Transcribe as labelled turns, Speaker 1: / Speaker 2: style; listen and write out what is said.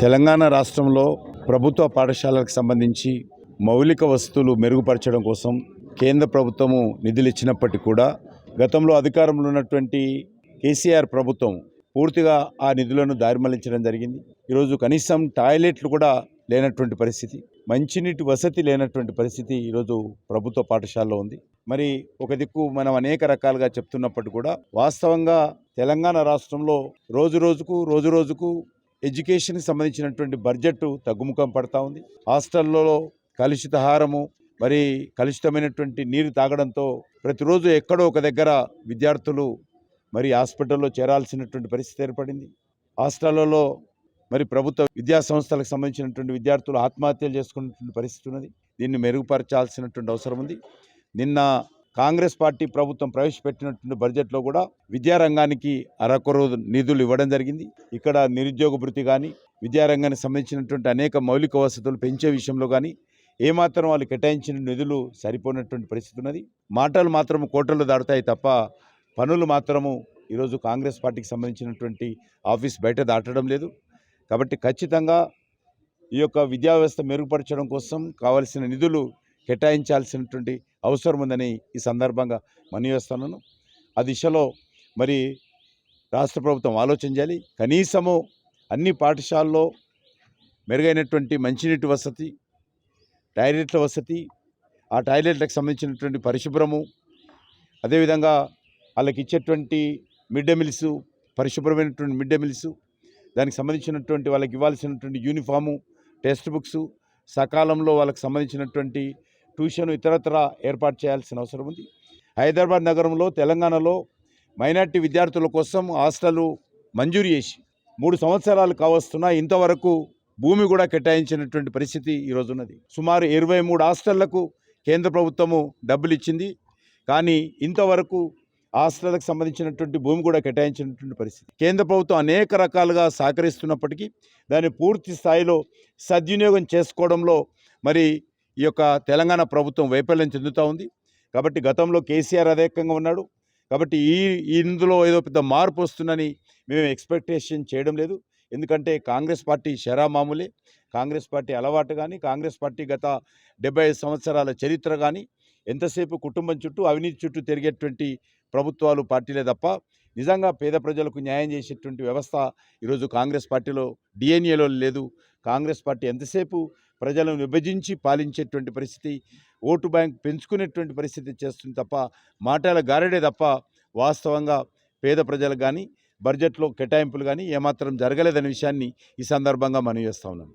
Speaker 1: తెలంగాణ రాష్ట్రంలో ప్రభుత్వ పాఠశాలలకు సంబంధించి మౌలిక వసతులు మెరుగుపరచడం కోసం కేంద్ర ప్రభుత్వము నిధులు ఇచ్చినప్పటికీ కూడా గతంలో అధికారంలో ఉన్నటువంటి కేసీఆర్ ప్రభుత్వం పూర్తిగా ఆ నిధులను దారిమళ్ళించడం జరిగింది. ఈరోజు కనీసం టాయిలెట్లు కూడా లేనటువంటి పరిస్థితి మంచినీటి వసతి లేనటువంటి పరిస్థితి ఈరోజు ప్రభుత్వ పాఠశాలలో ఉంది. మరి ఒక దిక్కు మనం అనేక రకాలుగా చెప్తున్నప్పటికీ కూడా వాస్తవంగా తెలంగాణ రాష్ట్రంలో రోజు రోజుకు రోజు రోజుకు ఎడ్యుకేషన్కి సంబంధించినటువంటి బడ్జెట్ తగ్గుముఖం పడతా ఉంది. హాస్టల్లో కలుషిత హారము మరి కలుషితమైనటువంటి నీరు తాగడంతో ప్రతిరోజు ఎక్కడో ఒక దగ్గర విద్యార్థులు మరి హాస్పిటల్లో చేరాల్సినటువంటి పరిస్థితి ఏర్పడింది. హాస్టళ్ళలో మరి ప్రభుత్వ విద్యా సంస్థలకు సంబంధించినటువంటి విద్యార్థులు ఆత్మహత్యలు చేసుకున్నటువంటి పరిస్థితి ఉన్నది. దీన్ని మెరుగుపరచాల్సినటువంటి అవసరం ఉంది. నిన్న కాంగ్రెస్ పార్టీ ప్రభుత్వం ప్రవేశపెట్టినటువంటి బడ్జెట్లో కూడా విద్యారంగానికి అరకొర నిధులు ఇవ్వడం జరిగింది. ఇక్కడ నిరుద్యోగ భృతి కానీ విద్యారంగానికి సంబంధించినటువంటి అనేక మౌలిక వసతులు పెంచే విషయంలో కానీ ఏమాత్రం వాళ్ళు కేటాయించిన నిధులు సరిపోయినటువంటి పరిస్థితి ఉన్నది. మాటలు మాత్రం కోటలు దాటుతాయి తప్ప పనులు మాత్రము ఈరోజు కాంగ్రెస్ పార్టీకి సంబంధించినటువంటి ఆఫీస్ బయట దాటడం లేదు. కాబట్టి ఖచ్చితంగా ఈ యొక్క విద్యా వ్యవస్థ మెరుగుపరచడం కోసం కావలసిన నిధులు కేటాయించాల్సినటువంటి అవసరం ఉందని ఈ సందర్భంగా మనవి ఆ దిశలో మరి రాష్ట్ర ప్రభుత్వం ఆలోచన చేయాలి. కనీసము అన్ని పాఠశాలలో మెరుగైనటువంటి మంచినీటి వసతి టాయిలెట్ల వసతి ఆ టాయిలెట్లకు సంబంధించినటువంటి పరిశుభ్రము అదేవిధంగా వాళ్ళకి ఇచ్చేటువంటి మిడ్ డే మీల్స్ పరిశుభ్రమైనటువంటి మిడ్ డే మీల్స్ దానికి సంబంధించినటువంటి వాళ్ళకి ఇవ్వాల్సినటువంటి యూనిఫాము టెక్స్ట్ బుక్స్ సకాలంలో వాళ్ళకి సంబంధించినటువంటి ట్యూషన్ ఇతరత్ర ఏర్పాటు చేయాల్సిన అవసరం ఉంది. హైదరాబాద్ నగరంలో తెలంగాణలో మైనార్టీ విద్యార్థుల కోసం హాస్టలు మంజూరు చేసి మూడు సంవత్సరాలు కావస్తున్నా ఇంతవరకు భూమి కూడా కేటాయించినటువంటి పరిస్థితి ఈరోజు ఉన్నది సుమారు ఇరవై మూడు హాస్టళ్ళకు కేంద్ర ప్రభుత్వము డబ్బులు ఇచ్చింది. కానీ ఇంతవరకు హాస్టళ్ళకు సంబంధించినటువంటి భూమి కూడా కేటాయించినటువంటి పరిస్థితి. కేంద్ర ప్రభుత్వం అనేక రకాలుగా సహకరిస్తున్నప్పటికీ దాన్ని పూర్తి స్థాయిలో సద్వినియోగం చేసుకోవడంలో మరి ఈ యొక్క తెలంగాణ ప్రభుత్వం వైఫల్యం చెందుతూ ఉంది. కాబట్టి గతంలో కేసీఆర్ అదేకంగా ఉన్నాడు. కాబట్టి ఈ ఇందులో ఏదో పెద్ద మార్పు వస్తుందని మేము ఎక్స్పెక్టేషన్ చేయడం లేదు. ఎందుకంటే కాంగ్రెస్ పార్టీ షరా మామూలే కాంగ్రెస్ పార్టీ అలవాటు కానీ కాంగ్రెస్ పార్టీ గత డెబ్బై ఐదు సంవత్సరాల చరిత్ర కానీ ఎంతసేపు కుటుంబం చుట్టూ అవినీతి చుట్టూ తిరిగేటువంటి ప్రభుత్వాలు పార్టీలే తప్ప నిజంగా పేద ప్రజలకు న్యాయం చేసేటువంటి వ్యవస్థ ఈరోజు కాంగ్రెస్ పార్టీలో డిఎన్ఏలో లేదు. కాంగ్రెస్ పార్టీ ఎంతసేపు ప్రజలను విభజించి పాలించేటువంటి పరిస్థితి ఓటు బ్యాంక్ పెంచుకునేటువంటి పరిస్థితి చేస్తుంది తప్ప మాటల గారడే తప్ప వాస్తవంగా పేద ప్రజలకు కానీ బడ్జెట్లో కేటాయింపులు కానీ ఏమాత్రం జరగలేదనే విషయాన్ని ఈ సందర్భంగా మనం చేస్తా ఉన్నాం.